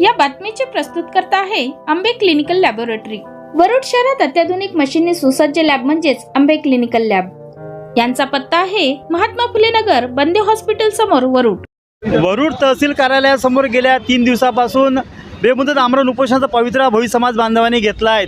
या बातमीचे प्रस्तुत करता आहे आंबे क्लिनिकल लॅबोरेटरी. वरुड शहरात अत्याधुनिक मशीनने सुसज्ज लॅब म्हणजेच आंबे क्लिनिकल लॅब. यांचा पत्ता आहे महात्मा फुले नगर बंदे हॉस्पिटल समोर वरुड. वरुड तहसील कार्यालयासमोर गेल्या तीन दिवसापासून बेमुदत आमरण उपोषणाचा पवित्रा भोई समाज बांधवांनी घेतला आहे.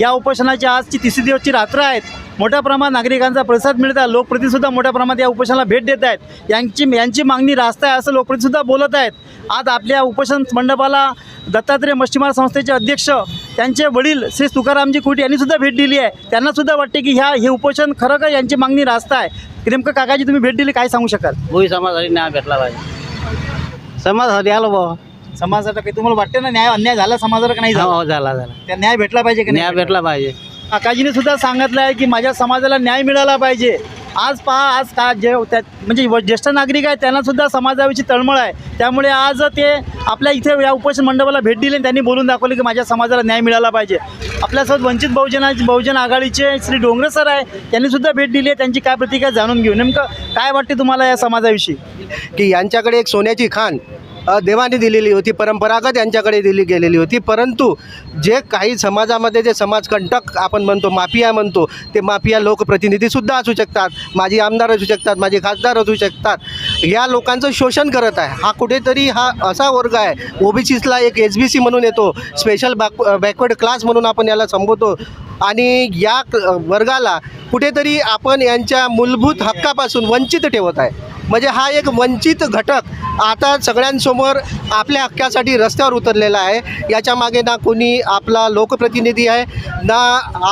या उपोषणाची आजची तिसरी दिवसची रात्र आहेत. मोठ्या प्रमाणात नागरिकांचा प्रतिसाद मिळत आहे. लोकप्रतिनिधीसुद्धा मोठ्या प्रमाणात या उपोषणाला भेट देत आहेत. यांची यांची मागणी रास्त आहे असं लोकप्रतिनिधीसुद्धा बोलत आहेत. आज आपल्या उपोषण मंडपाला दत्तात्रय मच्छीमार संस्थेचे अध्यक्ष त्यांचे वडील श्री तुकारामजी कुटे यांनीसुद्धा भेट दिली आहे. त्यांनासुद्धा वाटते की ह्या हे उपोषण खरं का यांची मागणी रास्त आहे? नेमकं काकाजी तुम्ही भेट दिली काय सांगू शकाल? भोई समाजासाठी न्याय भेटला पाहिजे. समाजासाठी आलो बा समाजाला काही तुम्हाला वाटतं ना न्याय अन्याय झाला समाजाला का नाही झाला? हो झाला झाला. त्या न्याय भेटला पाहिजे की न्याय भेटला पाहिजे. काकाजीने सुद्धा सांगितलं आहे की माझ्या समाजाला न्याय मिळाला पाहिजे. आज पहा आज का जे त्या म्हणजे ज्येष्ठ नागरिक आहेत त्यांना सुद्धा समाजाविषयी तळमळ आहे. त्यामुळे आज ते आपल्या इथे या उपोषण मंडपाला भेट दिली आणि त्यांनी बोलून दाखवले की माझ्या समाजाला न्याय मिळाला पाहिजे. आपल्यासोबत वंचित बहुजना बहुजन आघाडीचे श्री डोंगरे सर आहे त्यांनी सुद्धा भेट दिली आहे. त्यांची काय प्रतिक्रिया जाणून घेऊ. नेमकं काय वाटते तुम्हाला या समाजाविषयी? की यांच्याकडे एक सोन्याची खाण देवाने दिलेली होती परंपरागत यांच्याकडे दिली गेलेली होती. परंतु जे काही समाजामध्ये जे समाजकंटक आपण म्हणतो माफिया म्हणतो ते माफिया लोकप्रतिनिधीसुद्धा असू शकतात माझी आमदार असू शकतात माझे खासदार असू शकतात. या लोकांचं शोषण करत आहे. हा कुठेतरी हा असा वर्ग आहे. ओबीसीसला एक एस बी सी म्हणून येतो स्पेशल बॅक बॅकवर्ड क्लास म्हणून आपण याला संबोधतो. आणि या वर्गाला कुठेतरी आपण यांच्या मूलभूत हक्कापासून वंचित ठेवत आहे. म्हणजे हा एक वंचित घटक आता सगळ्यांसमोर आपल्या हक्कासाठी रस्त्यावर उतरलेला आहे. याच्यामागे ना कोणी आपला लोकप्रतिनिधी आहे ना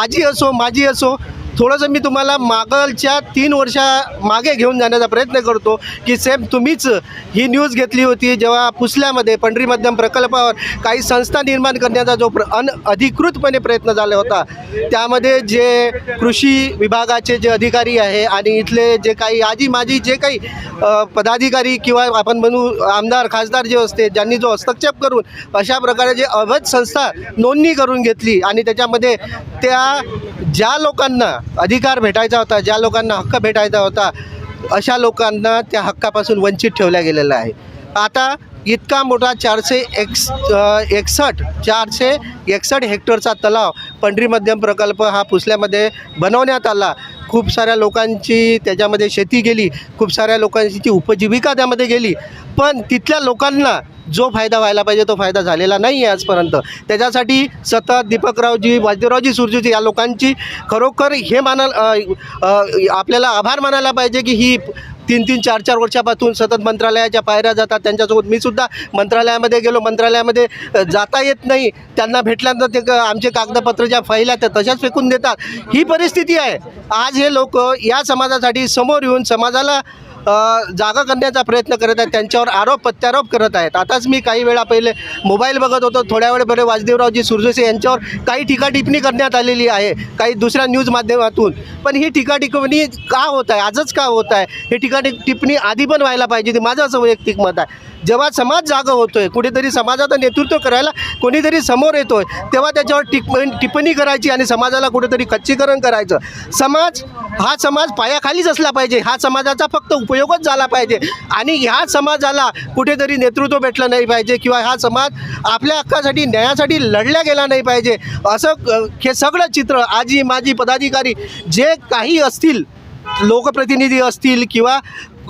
आजी असो माझी असो थोडंसं मी तुम्हाला मागलच्या तीन वर्षा मागे घेऊन जाण्याचा प्रयत्न करतो की सेम तुम्हीच ही न्यूज घेतली होती जेव्हा पुसल्यामध्ये पंढरी मध्यम प्रकल्पावर काही संस्था निर्माण करण्याचा जो प्र अन अधिकृतपणे प्रयत्न झाला होता त्यामध्ये जे कृषी विभागाचे जे अधिकारी आहे आणि इथले जे काही आजी माझी जे काही पदाधिकारी किंवा आपण म्हणू आमदार खासदार जे असते ज्यांनी जो हस्तक्षेप करून अशा प्रकारे जे अवैध संस्था नोंदणी करून घेतली आणि त्याच्यामध्ये त्या ज्या लोकांना अधिकार भेटायचा होता ज्या लोकांना हक्क भेटायचा होता अशा लोकांना त्या हक्कापासून वंचित ठेवल्या गेलेलं आहे. आता इतका मोठा चारशे एक्स एकसष्ट चारशे एकसष्ट हेक्टरचा तलाव पंढरी मध्यम प्रकल्प हा पुसल्यामध्ये बनवण्यात आला. खूप साऱ्या लोकांची त्याच्यामध्ये शेती गेली खूप साऱ्या लोकांची ती उपजीविका त्यामध्ये गेली. पण तिथल्या लोकांना जो फायदा व्हायला पाहिजे तो फायदा झालेला नाही आहे आजपर्यंत. त्याच्यासाठी सतत दीपकरावजी वाजदेवरावजी सुरजीजी या लोकांची खरोखर हे मानाल आपल्याला आभार मानायला पाहिजे की ही तीन तीन चार चार वर्षापासून सतत मंत्रालयाच्या पायऱ्या जातात. त्यांच्यासोबत मी सुद्धा मंत्रालयामध्ये गेलो. मंत्रालयामध्ये जाता येत नाही. त्यांना भेटल्यानंतर ते क- आमचे कागदपत्र ज्या फाईल आहेत त्या तशाच फेकून देतात. ही परिस्थिती आहे. आज हे लोक या समाजासाठी समोर येऊन समाजाला जागा करण्याचा प्रयत्न करत आहेत त्यांच्यावर आरोप प्रत्यारोप करत आहेत. आताच मी काही वेळा पहिले मोबाईल बघत होतो थोड्या वेळ पहिले वासुदेवरावजी सुरजेसे यांच्यावर काही टीका टिप्पणी करण्यात आलेली आहे काही दुसऱ्या न्यूज माध्यमातून. पण ही टीका का होत आहे? आजच का होत आहे? हे टीका टिप्पणी आधी पण व्हायला पाहिजे ते माझं असं वैयक्तिक मत आहे. जेव्हा समाज जागा होतोय कुठेतरी समाजाचं नेतृत्व करायला कोणीतरी समोर येतोय तेव्हा त्याच्यावर टिप टिप्पणी करायची आणि समाजाला कुठेतरी खच्चीकरण करायचं. समाज हा समाज पायाखालीच असला पाहिजे. हा समाजाचा फक्त उपयोगच झाला पाहिजे. आणि ह्या समाजाला कुठेतरी नेतृत्व भेटलं नाही पाहिजे किंवा हा समाज आपल्या हक्कासाठी न्यायासाठी लढल्या गेला नाही पाहिजे. असं हे सगळं चित्र आजी माजी पदाधिकारी जे काही असतील लोकप्रतिनिधी असतील किंवा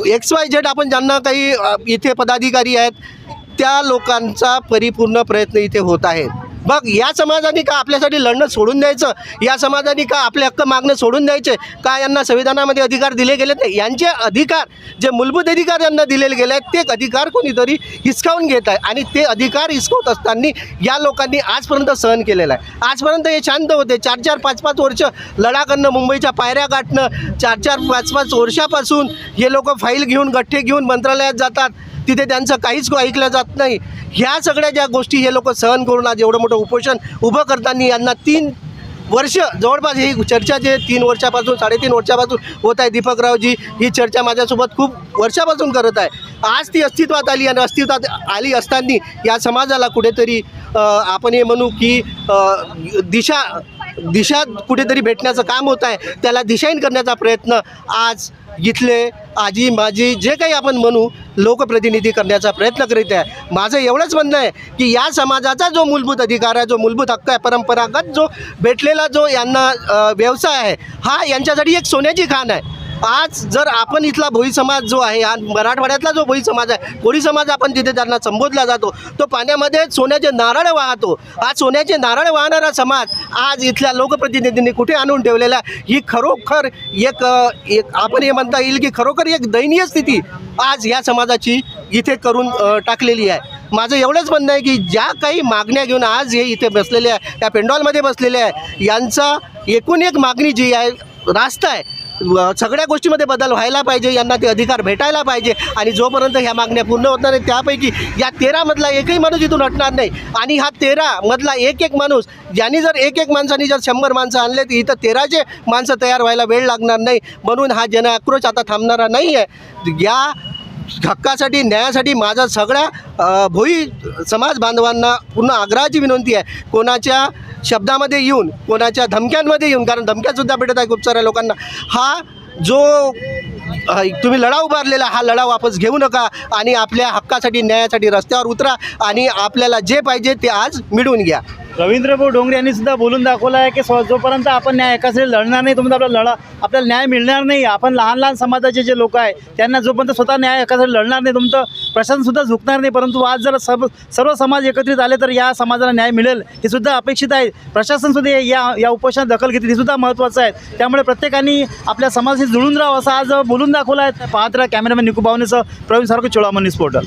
एक्स वाय झेड आपण ज्यांना काही इथे पदाधिकारी आहेत त्या लोकांचा परिपूर्ण प्रयत्न इथे होत आहे मग या समाजाने का आपल्यासाठी लढणं सोडून द्यायचं? या समाजाने का आपले हक्क मागणं सोडून द्यायचे? का यांना संविधानामध्ये अधिकार दिले गेले नाही? यांचे अधिकार जे मूलभूत अधिकार यांना दिलेले गेले आहेत ते अधिकार कोणीतरी हिसकावून घेत आहे आणि ते अधिकार हिसकवत असताना या लोकांनी आजपर्यंत सहन केलेला आहे. आजपर्यंत हे शांत होते. चार चार पाच पाच वर्ष लढा करणं मुंबईच्या पायऱ्या गाठणं चार चार पाच पाच वर्षापासून हे लोक फाईल घेऊन गठ्ठे घेऊन मंत्रालयात जातात. तिथे त्यांचं काहीच ऐकलं जात नाही. ह्या सगळ्या ज्या गोष्टी हे लोक सहन करून आज एवढं मोठं उपोषण उभं करताना यांना तीन वर्ष जवळपास ही चर्चा जे तीन वर्षापासून साडेतीन वर्षापासून होत आहे दीपकरावजी ही चर्चा माझ्यासोबत खूप वर्षापासून करत आहे. आज ती अस्तित्वात आली आणि अस्तित्वात आली असताना या समाजाला कुठेतरी आपण हे म्हणू की दिशा दिशा कुठेतरी भेटण्याचं काम होत आहे. त्याला दिशाहीन करण्याचा प्रयत्न आज इथले आजी माजी जे काही आपण म्हणू लोकप्रतिनिधी करण्याचा प्रयत्न करीत आहे. माझं एवढंच म्हणणं आहे की या समाजाचा जो मूलभूत अधिकार आहे जो मूलभूत हक्क आहे परंपरागत जो भेटलेला जो यांना व्यवसाय आहे हा यांच्यासाठी एक सोन्याची खाण आहे. आज जर आपण इथला भोई समाज जो आहे हा मराठवाड्यातला जो भोई समाज आहे कोळी समाज आपण तिथे त्यांना संबोधला जातो तो पाण्यामध्ये सोन्याचे नारळ वाहतो. आज सोन्याचे नारळ वाहणारा समाज आज इथल्या लोकप्रतिनिधींनी कुठे आणून ठेवलेला आहे? ही खरोखर एक एक आपण हे म्हणता येईल की खरोखर एक दयनीय स्थिती आज या समाजाची इथे करून टाकलेली आहे. माझं एवढंच म्हणणं आहे की ज्या काही मागण्या घेऊन आज हे इथे बसलेले आहे त्या पेंडॉलमध्ये बसलेले आहे यांचा एकूण एक मागणी जी आहे रास्ता आहे. सगळ्या गोष्टीमध्ये बदल व्हायला पाहिजे यांना ते अधिकार भेटायला पाहिजे आणि जोपर्यंत ह्या मागण्या पूर्ण होत नाही त्यापैकी या तेरामधला एकही माणूस इथून हटणार नाही. आणि हा तेरामधला एक एक माणूस ज्यांनी जर एक एक माणसाने जर शंभर माणसं आणले तर इथं तेराचे माणसं तयार व्हायला वेळ लागणार नाही. म्हणून हा जन आक्रोश आता थांबणारा नाही आहे या हक्कासाठी न्यायासाठी माझा सगळ्या भोई समाज बांधवांना पूर्ण आग्रहाची विनंती आहे. कोणाच्या शब्दामध्ये येऊन कोणाच्या धमक्यांमध्ये येऊन कारण धमक्यासुद्धा भेटत आहे खूप साऱ्या लोकांना. हा जो तुम्ही लढा उभारलेला हा लढा वापस घेऊ नका आणि आपल्या हक्कासाठी न्यायासाठी रस्त्यावर उतरा आणि आपल्याला जे पाहिजे ते आज मिळवून घ्या. रवींद्र भाऊ डोंगरे यांनी सुद्धा बोलून दाखवलं आहे की स्व जोपर्यंत आपण न्याय एकासाठी लढणार नाही तोपर्यंत आपला लढा आपल्याला न्याय मिळणार नाही. आपण लहान लहान समाजाचे जे लोक आहे त्यांना जोपर्यंत स्वतः न्याय एकासाठी लढणार नाही तुमचं प्रशासनसुद्धा झुकणार नाही. परंतु आज जर सर्व सर्व समाज एकत्रित आले तर या समाजाला न्याय मिळेल हे सुद्धा अपेक्षित आहे. प्रशासनसुद्धा या या उपोषणात दखल घेतली हे सुद्धा महत्त्वाचं आहे. त्यामुळे प्रत्येकाने आपल्या समाजाशी जुळून राहावं असं आज बोलून दाखवलं आहे. पाहत राहा कॅमेरामॅन निकुबावनेचं प्रवीण सारखं चोळामनी पोर्टल.